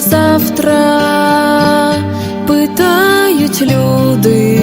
завтра? Питають люди.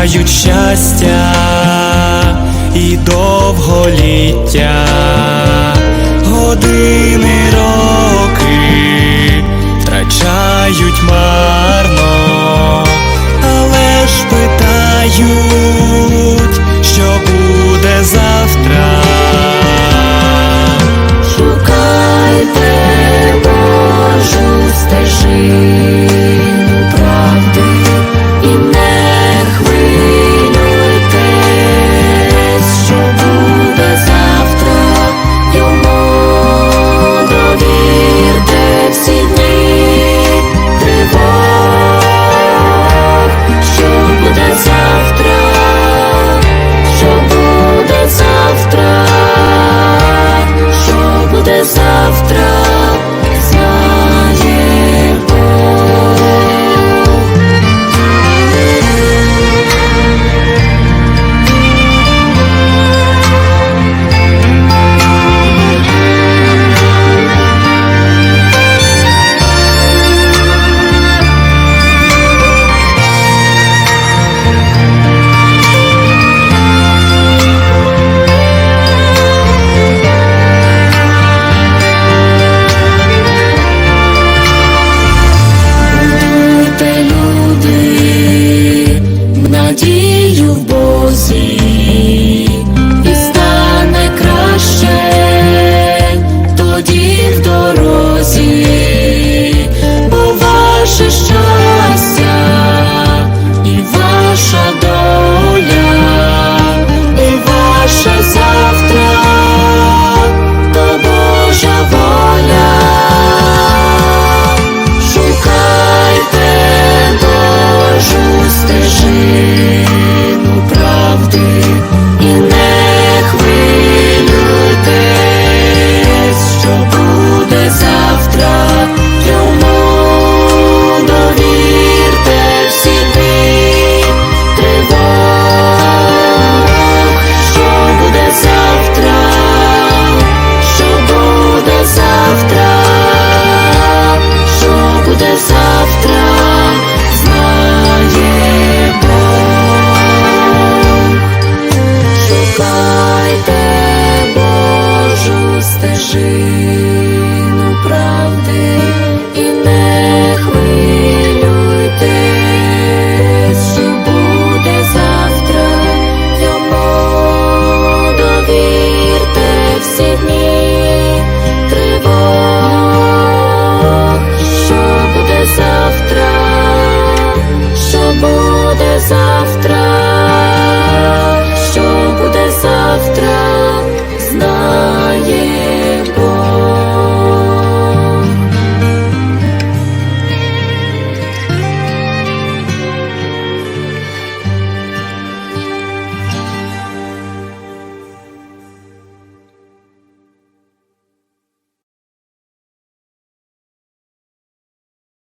Шукають щастя і довголіття, години